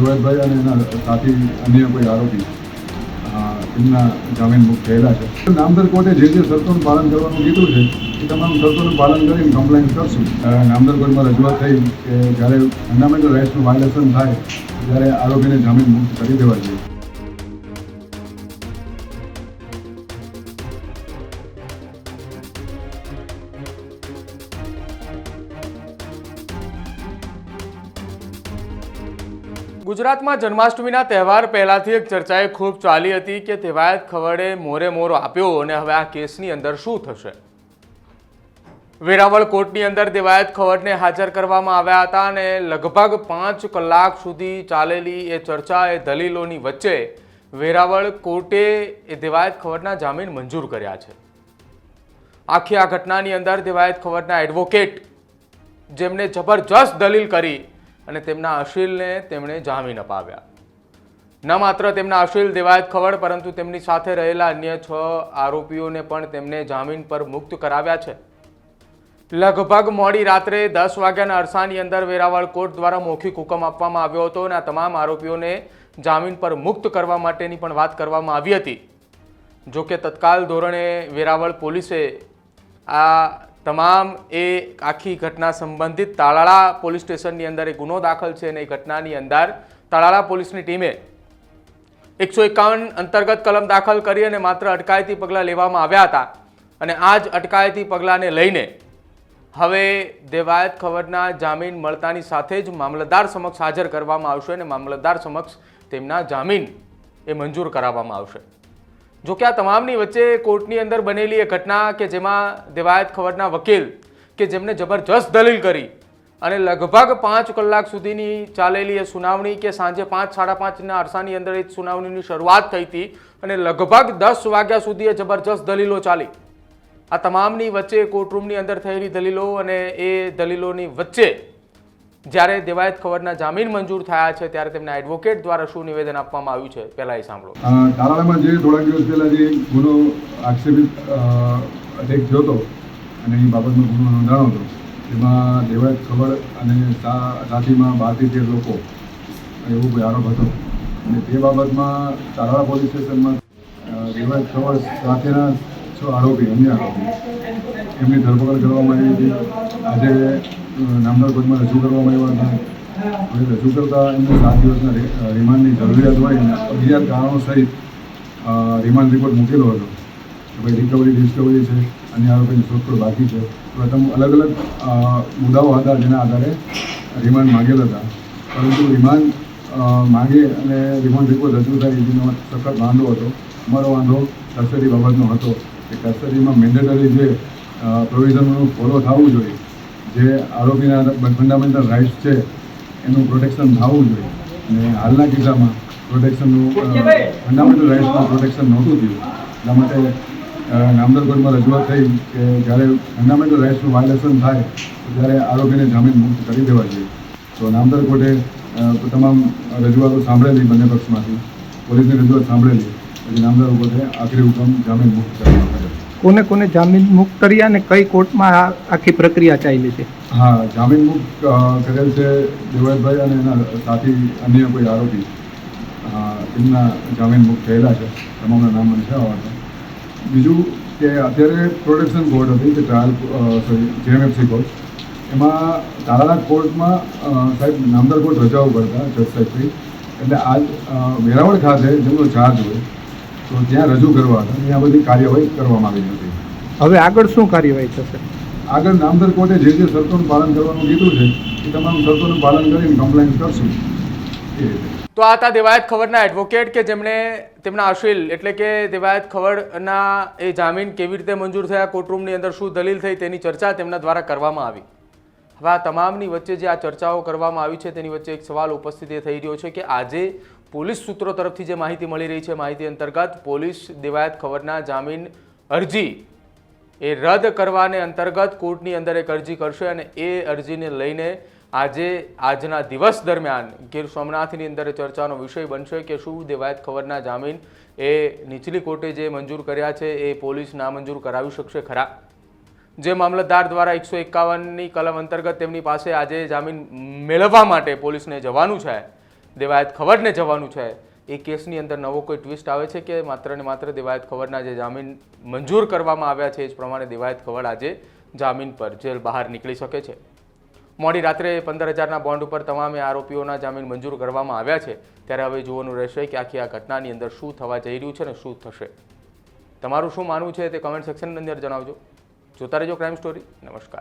સુરેશભાઈ અને એના સાથી અન્ય કોઈ આરોપી એમના જામીન મુક્ત થયેલા છે. નામદર કોર્ટે જે જે શરતોનું પાલન કરવાનું કીધું છે, એ તમામ શરતોનું પાલન કરીને કમ્પ્લેન કરશું. નામદર કોર્ટમાં રજૂઆત થઈ કે જ્યારે ફંડામેન્ટલ રાઇટ્સનું વાયોલેશન થાય, ત્યારે આરોપીને જામીન મુક્ત કરી દેવા જોઈએ. ગુજરાતમાં જન્માષ્ટમીના તહેવાર પહેલાથી એક ચર્ચાએ ખૂબ ચાલી હતી કે તેવાયત ખવડે મોરે મોરો આપ્યો અને હવે આ કેસની અંદર શું થશે? વેરાવળ કોર્ટની અંદર દેવાયત ખવડને હાજર કરવામાં આવ્યા હતા અને લગભગ પાંચ કલાક સુધી ચાલેલી એ ચર્ચા એ દલીલોની વચ્ચે વેરાવળ કોર્ટે એ દેવાયત ખવડના જામીન મંજૂર કર્યા છે. આખી આ ઘટનાની અંદર દેવાયત ખવડના એડવોકેટ જેમને જબરજસ્ત દલીલ કરી અને તેમના અશીલને તેમણે જામીન અપાવ્યા. ન માત્ર તેમના અશીલ દેવાયત ખવડ પરંતુ તેમની સાથે રહેલા અન્ય છ આરોપીઓને પણ તેમને જામીન પર મુક્ત કરાવ્યા છે. લગભગ મોડી રાત્રે દસ વાગ્યાના અરસાની અંદર વેરાવળ કોર્ટ દ્વારા મૌખિક હુકમ આપવામાં આવ્યો હતો અને આ તમામ આરોપીઓને જામીન પર મુક્ત કરવા માટેની પણ વાત કરવામાં આવી હતી. જોકે તત્કાલ ધોરણે વેરાવળ પોલીસે આ તમામ એ આખી ઘટના સંબંધિત તાલાળા પોલીસ સ્ટેશનની અંદર એક ગુનો દાખલ છે અને એ ઘટનાની અંદર તાલાળા પોલીસની ટીમે એકસો એકાવન અંતર્ગત કલમ દાખલ કરી અને માત્ર અટકાયતી પગલાં લેવામાં આવ્યા હતા. અને આ જ અટકાયતી પગલાંને લઈને હવે દેવાયત ખબરના જામીન મળતાની સાથે જ મામલતદાર સમક્ષ હાજર કરવામાં આવશે અને મામલતદાર સમક્ષ તેમના જામીન એ મંજૂર કરાવવામાં આવશે. જો કે આ તમામની વચ્ચે કોર્ટની અંદર બનેલી એ ઘટના કે જેમાં દેવાયત ખવડના વકીલ કે જેમને જબરજસ્ત દલીલ કરી અને લગભગ પાંચ કલાક સુધીની ચાલેલી એ સુનાવણી કે સાંજે પાંચ, સાડા પાંચના અરસાની અંદર એ સુનાવણીની શરૂઆત થઈ હતી અને લગભગ દસ વાગ્યા સુધી એ જબરજસ્ત દલીલો ચાલી. આ તમામની વચ્ચે કોર્ટરૂમની અંદર થયેલી દલીલો અને એ દલીલોની વચ્ચે જ્યારે દેવાયત ખવડના જામીન મંજૂર થયા છે, ત્યારે તેમના એડવોકેટ દ્વારા શું નિવેદન આપવામાં આવ્યું છે પહેલાં એ સાંભળો તાલાળામાં જે થોડાક દિવસ પહેલાં જે ગુનો આક્ષેપિત અટેક થયો હતો, અને એ બાબતનો ગુનો નોંધાણો હતો, એમાં દેવાયત ખબર અને સાથીમાં બારથી તેર લોકો એવો કોઈ આરોપ હતો. અને તે બાબતમાં તાલાળા પોલીસ સ્ટેશનમાં દેવાયત ખબર સાથેના છ આરોપી, અન્ય આરોપી, એમની ધરપકડ કરવામાં આવી હતી. આજે નામદાર કોર્ટમાં રજૂ કરવામાં આવ્યા હતા. અને રજૂ કરતા એમને સાત દિવસના રિમાન્ડની જરૂરિયાત હોય અને અગિયાર કારણો સહિત રિમાન્ડ રિપોર્ટ મૂકેલો હતો. કે ભાઈ રિકવરી ડિસ્કવરી છે અને આરોપીની શોધખોળ બાકી છે. પ્રથમ અલગ અલગ મુદ્દાઓ હતા જેના આધારે રિમાન્ડ માંગેલ હતા. પરંતુ રિમાન્ડ માગે અને રિમાન્ડ રિપોર્ટ રજૂ થાય એનો સખત વાંધો હતો. અમારો વાંધો કસ્ટડી બાબતનો હતો કે કસ્ટડીમાં મેન્ડેટરી જે પ્રોવિઝનનું ફોલો થવું જોઈએ જે આરોપીના ફંડામેન્ટલ રાઇટ્સ છે, એનું પ્રોટેક્શન થવું જોઈએ. અને હાલના કિસ્સામાં પ્રોટેક્શનનું ફંડામેન્ટલ રાઇટ્સનું પ્રોટેક્શન નહોતું થયું. એટલા માટે નામદર કોર્ટમાં રજૂઆત થઈ કે જ્યારે ફંડામેન્ટલ રાઇટ્સનું વાયોલેશન થાય ત્યારે આરોપીને જામીન મુક્ત કરી દેવા જોઈએ. તો નામદર કોર્ટે તમામ રજૂઆતો સાંભળેલી બંને પક્ષમાંથી. પોલીસની રજૂઆત સાંભળેલી. પછી નામદાર કોર્ટે આખરી હુકમ જામીન મુક્ત આવ્યો કોને કોને જામીન મુક્ત કર્યા અને કઈ કોર્ટમાં આ આખી પ્રક્રિયા ચાલી છે? હા, જામીન મુક્ત કરેલ છે દેવાયતભાઈ અને એના સાથી અન્ય કોઈ આરોપી. એમના જામીન મુક્ત થયેલા છે. તમામના નામ મને બીજું કે અત્યારે પ્રોટેક્શન કોર્ટ હતી કે ટ્રાયલ સોરી, જેએમએફસી કોર્ટ એમાં તારાનાથ કોર્ટમાં સાહેબ નામદાર કોર્ટ રજાઓ કરતા જજ સાહેબશ્રી એટલે આજ વેરાવળ ખાતે જેમનો ચાર્જ હોય તો ત્યાં રજૂ કરવા હતા. અને બધી કાર્યવાહી કરવામાં આવી હતી. હવે આગળ શું કાર્યવાહી થશે? આગળ નામદર કોર્ટે જે જે શરતોનું પાલન કરવાનું કીધું છે એ તમામ શરતોનું પાલન કરીને કમ્પ્લેન કરશું. એ તો આ હતા દેવાયત ખબરના એડવોકેટ કે જેમણે તેમના અશીલ એટલે કે દેવાયત ખબરના એ જામીન કેવી રીતે મંજૂર થયા કોર્ટરૂમની અંદર શું દલીલ થઈ તેની ચર્ચા તેમના દ્વારા કરવામાં આવી. હવે આ તમામની વચ્ચે જે આ ચર્ચાઓ કરવામાં આવી છે તેની વચ્ચે એક સવાલ ઉપસ્થિત એ થઈ રહ્યો છે કે આજે પોલીસ સૂત્રો તરફથી જે માહિતી મળી રહી છે, માહિતી અંતર્ગત પોલીસ દેવાયત ખબરના જામીન અરજી એ રદ કરવાને અંતર્ગત કોર્ટની અંદર એક અરજી કરશે અને એ અરજીને લઈને આજે, આજના દિવસ દરમિયાન ગીર સોમનાથની અંદર ચર્ચાનો વિષય બનશે કે શું દેવાયત ખબરના જામીન એ નીચલી કોર્ટે જે મંજૂર કર્યા છે, એ પોલીસ નામંજૂર કરાવી શકશે ખરા? જે મામલતદાર દ્વારા એકસો એકાવનની કલમ અંતર્ગત તેમની પાસે આજે જામીન મેળવવા માટે પોલીસને જવાનું છે દેવાયત ખવડને જવાનું છે. એ કેસની અંદર નવો કોઈ ટ્વિસ્ટ આવે છે કે માત્ર ને માત્ર દેવાયત ખવડના જે જામીન મંજૂર કરવામાં આવ્યા છે એ જ પ્રમાણે દેવાયત ખવડ આજે જામીન પર જેલ બહાર નીકળી શકે છે. મોડી રાત્રે પંદર હજારના બોન્ડ ઉપર તમામે આરોપીઓના જામીન મંજૂર કરવામાં આવ્યા છે. ત્યારે હવે જોવાનું રહેશે કે આખી આ ઘટનાની અંદર શું થવા જઈ રહ્યું છે ને શું થશે. તમારું શું માનવું છે તે કમેન્ટ સેક્શનની અંદર જણાવજો. જોતા રહેજો ક્રાઇમ સ્ટોરી નમસ્કાર.